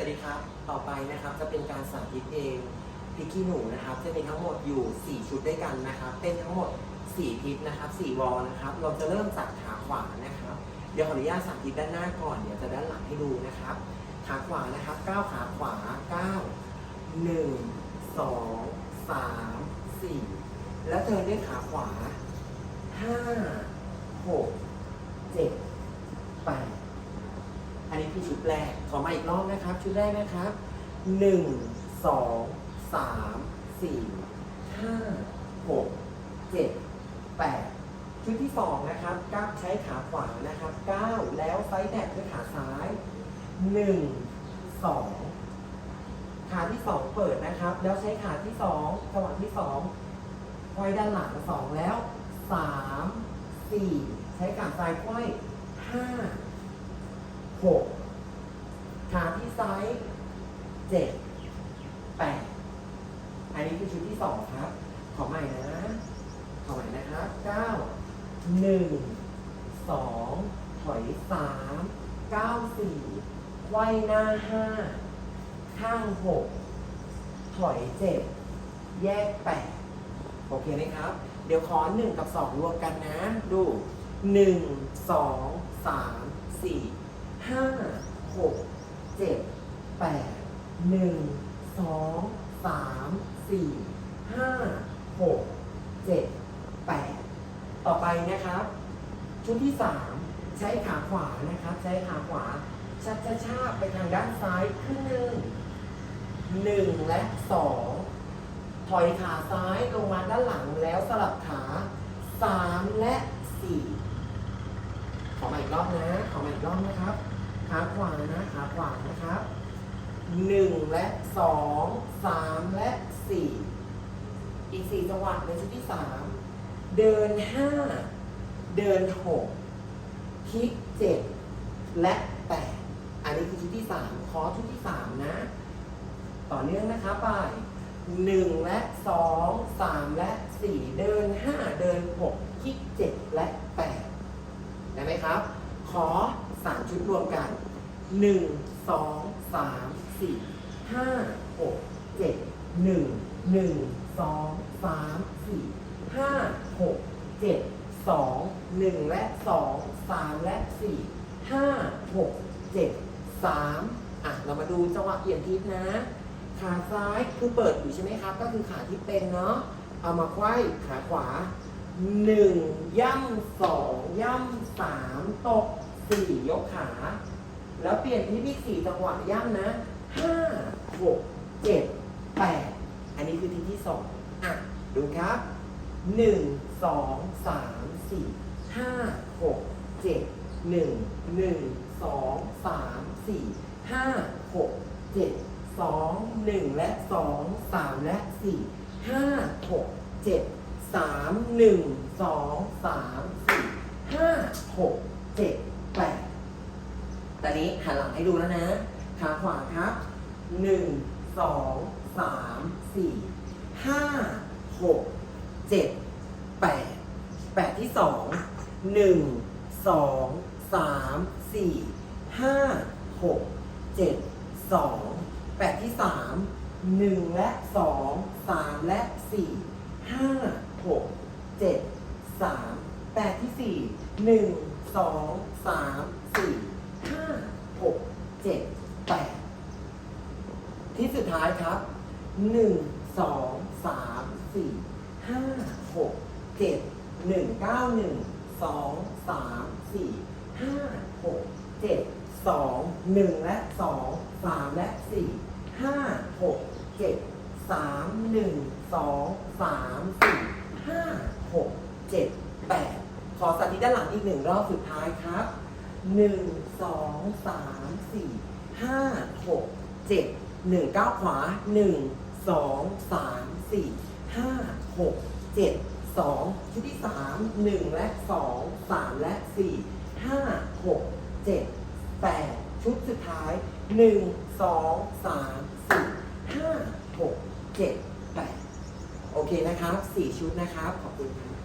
สวัสดีครับ ต่อไปนะครับจะเป็นการสาธิตเพลงพริกขี้หนูนะครับ จะมีทั้งหมดอยู่ 4 ชุดด้วยกันนะครับ เป็นทั้งหมด4ทิศนะครับ4วอลนะครับ เราจะเริ่มจากขาขวานะครับ เดี๋ยวขออนุญาตสาธิตด้านหน้าก่อน เดี๋ยวจะด้านหลังให้ดูนะครับ ขาขวานะครับก้าวขาขวา9 1 2 3 4 แล้วเทินด้วยขาขวา 5 6 7 8 อันนี้คือชุดแรก ขอมาอีกรอบนะครับ ชุดแรกนะครับหนึ่งสองสามสี่ห้าหกเจ็ดแปดชุดที่สองนะครับก้าวใช้ขาขวานะครับเก้าแล้วไซด์แตกด้วยขาซ้ายหนึ่งสองขาที่สองเปิดนะครับ แล้วใช้ขาที่สองจังหวะที่สองไว้ด้านหลังสองแล้วสามสี่ใช้ขาซ้ายไขว้ห้า หกขาที่ซ้ายเจ็ดแปดอันนี้คือชุดที่สองครับ ขอใหม่นะ ขอใหม่นะครับเก้าหนึ่งสองถอยสามเก้าสี่ไขว้หน้าห้าข้างหกถอยเจ็ดแยกแปดโอเคไหมครับ เดี๋ยวขอหนึ่งกับสองรวมกันนะ ดูหนึ่งสองสามสี่ ห้าหกเจ็ดแปดหนึ่งสองสามสี่ห้าหกเจ็ดแปดต่อไปนะครับ ชุดที่สามใช้ขาขวานะครับ ใช้ขาขวาชัดชาไปทางด้านซ้ายครึ่งหนึ่งหนึ่งและสองถอยขาซ้ายลงมาด้านหลังแล้วสลับขาสามและสี่ขอมาอีกรอบนะ ขอมาอีกรอบนะครับ ขาขวานะขาขวานะครับหนึ่งและสองสามและสี่อีกสี่จังหวะในชุดที่สามเดินห้าเดินหกคิกเจ็ดและแปดอันนี้คือชุดที่สามขอชุดที่สามนะ ต่อเนื่องนะคะไปหนึ่งและสองสามและสี่เดินห้าเดินหกคิกเจ็ดและแปดได้ไหมครับ ขอ ชุดรวมกันหนึ่งสองสามสี่ห้าหกเจ็ดหนึ่งหนึ่งสองสามสี่ห้าหกเจ็ดสองหนึ่งและสองสามและสี่ห้าหกเจ็ดสามอะ เรามาดูจังหวะเปลี่ยนทิศนะ ขาซ้ายคือเปิดอยู่ใช่ไหมครับ ก็คือขาที่เป็นเนาะเอามาไขว้ขาขวาหนึ่งย่ำสองย่ำสามตก สี่ยกขา แล้วเปลี่ยนที่พี่สี่จังหวะย่ำนะห้าหกเจ็ดแปดอันนี้คือที่ที่สองอะ ดูครับหนึ่งสองสามสี่ห้าหกเจ็ดหนึ่งหนึ่งสองสามสี่ห้าหกเจ็ดสองหนึ่งและสองสามและสี่ห้าหกเจ็ดสามหนึ่งสองสามสี่ห้าหกเจ็ด อนนี้หันหลังให้ดูแล้วนะขาขวาครับหนึ่งสองสามสี่ห้าหกเจ็ดแปดแปดที่สองหนึ่งสองสามสี่ห้าหกเจ็ดสองแปดที่สามหนึ่งและสองสามและสี่ห้าหกเจ็ดสามแปดที่สี่หนึ่งสองสามสี่ ห้าหกเจ็ดแปดที่สุดท้ายครับหนึ่งสองสามสี่ห้าหกเจ็ดหนึ่งเก้าหนึ่งสองสามสี่ห้าหกเจ็ดสองหนึ่งและสองสามและสี่ห้าหกเจ็ดสามหนึ่งสองสามสี่ห้าหกเจ็ดแปดขอสาธิตด้านหลังอีกหนึ่งรอบสุดท้ายครับ หนึ่งสองสามสี่ห้าหกเจ็ดหนึ่งก้าวขวาหนึ่งสองสามสี่ห้าหกเจ็ดสองชุดที่สามหนึ่งและสองสามและสี่ห้าหกเจ็ดแปดชุดสุดท้ายหนึ่งสองสามสี่ห้าหกเจ็ดแปดโอเคนะครับสี่ชุดนะครับ ขอบคุณครับ